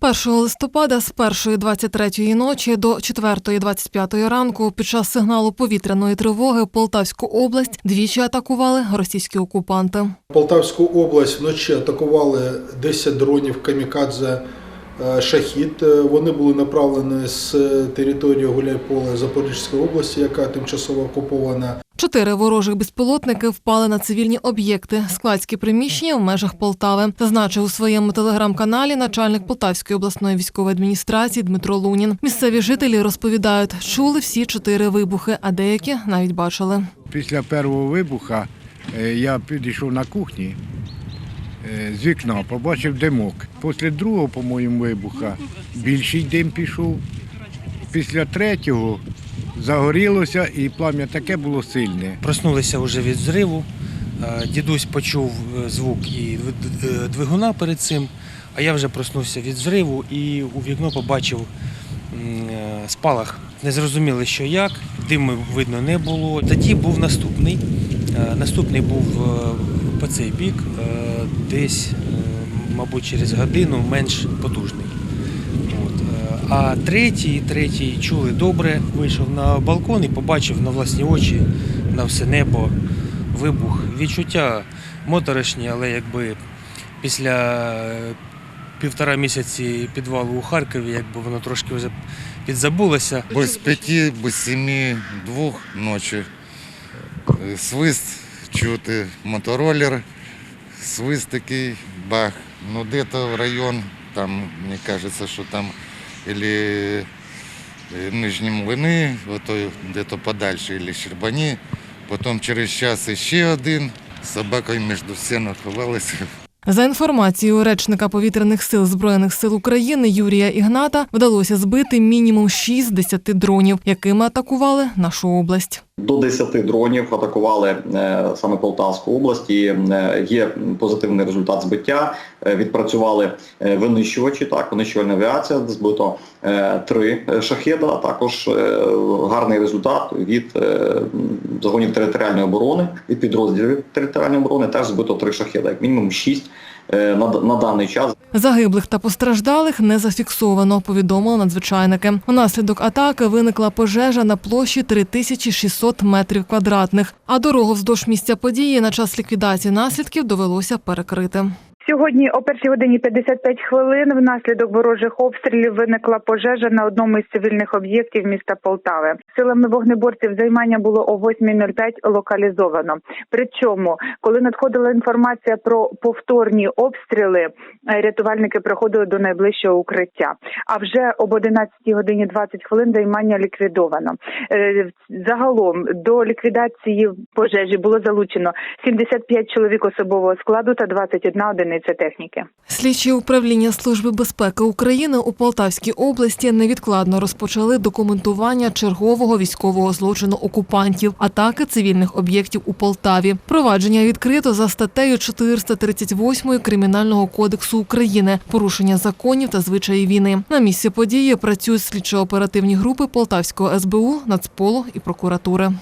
1 листопада з 1.23 ночі до 4.25 ранку під час сигналу повітряної тривоги Полтавську область двічі атакували російські окупанти. Полтавську область вночі атакували 10 дронів камікадзе шахід. Е, Вони були направлені з території Гуляйполе Запорізької області, яка тимчасово окупована. Чотири ворожих безпілотники впали на цивільні об'єкти, складські приміщення в межах Полтави. Зазначив у своєму телеграм-каналі начальник Полтавської обласної військової адміністрації Дмитро Лунін. Місцеві жителі розповідають, чули всі чотири вибухи, а деякі навіть бачили. Після першого вибуха е, я підійшов на кухні е, з вікна, побачив димок. Після другого, по-моєму, вибуха більший дим пішов. Після третього загорілося і плам'я таке було сильне. Проснулися вже від зриву. Е, Дідусь почув е, звук і е, двигуна перед цим, а я вже проснувся від зриву і у вікно побачив е, спалах. Не зрозуміли, що як, диму видно не було. Тоді був наступний. Е, Наступний був е, по цей бік, е, десь, е, мабуть, через годину менш потужний. От. е, А третій, третій чули добре, вийшов на балкон і побачив на власні очі, на все небо, вибух. Відчуття моторошні, але якби після півтора місяці підвалу у Харкові, якби воно трошки вже підзабулося. Без п'яти, без семи, двох ночі. Свист чути, мотороллер, свист такий, бах. Ну, де-то район, там, мені кажется, що там или е, Нижні Млини, де-то подальше, или Щербані. Потім через час ще один. Собакою між стінок ховалися. За інформацією речника повітряних сил збройних сил України Юрія Ігната, вдалося збити мінімум 6 з 10 дронів, якими атакували нашу область. До 10 дронів атакували е, саме Полтавську область. І е, є позитивний результат збиття. Е, відпрацювали винищувачі, так, винищувальна авіація, збито три шахеда, також гарний результат від загонів територіальної оборони, від підрозділів територіальної оборони теж збито три шахеда, як мінімум шість на, на даний час. Загиблих та постраждалих не зафіксовано, повідомили надзвичайники. Внаслідок атаки виникла пожежа на площі 3600 метрів квадратних, а дорогу вздовж місця події на час ліквідації наслідків довелося перекрити. Сьогодні о першій годині 55 хвилин внаслідок ворожих обстрілів виникла пожежа на одному із цивільних об'єктів міста Полтави. Силами вогнеборців займання було о 8.05 локалізовано. Причому, коли надходила інформація про повторні обстріли, е, рятувальники приходили до найближчого укриття. А вже об 11 годині 20 хвилин займання ліквідовано. Е, Загалом до ліквідації пожежі було залучено 75 чоловік особового складу та 21 одиниця техніки. Слідчі управління Служби безпеки України у Полтавській області невідкладно розпочали документування чергового військового злочину окупантів, атаки цивільних об'єктів у Полтаві. Провадження відкрито за статтею 438 Кримінального кодексу України порушення законів та звичаї війни. На місці події працюють слідчо-оперативні групи Полтавського СБУ, Нацполу і прокуратури.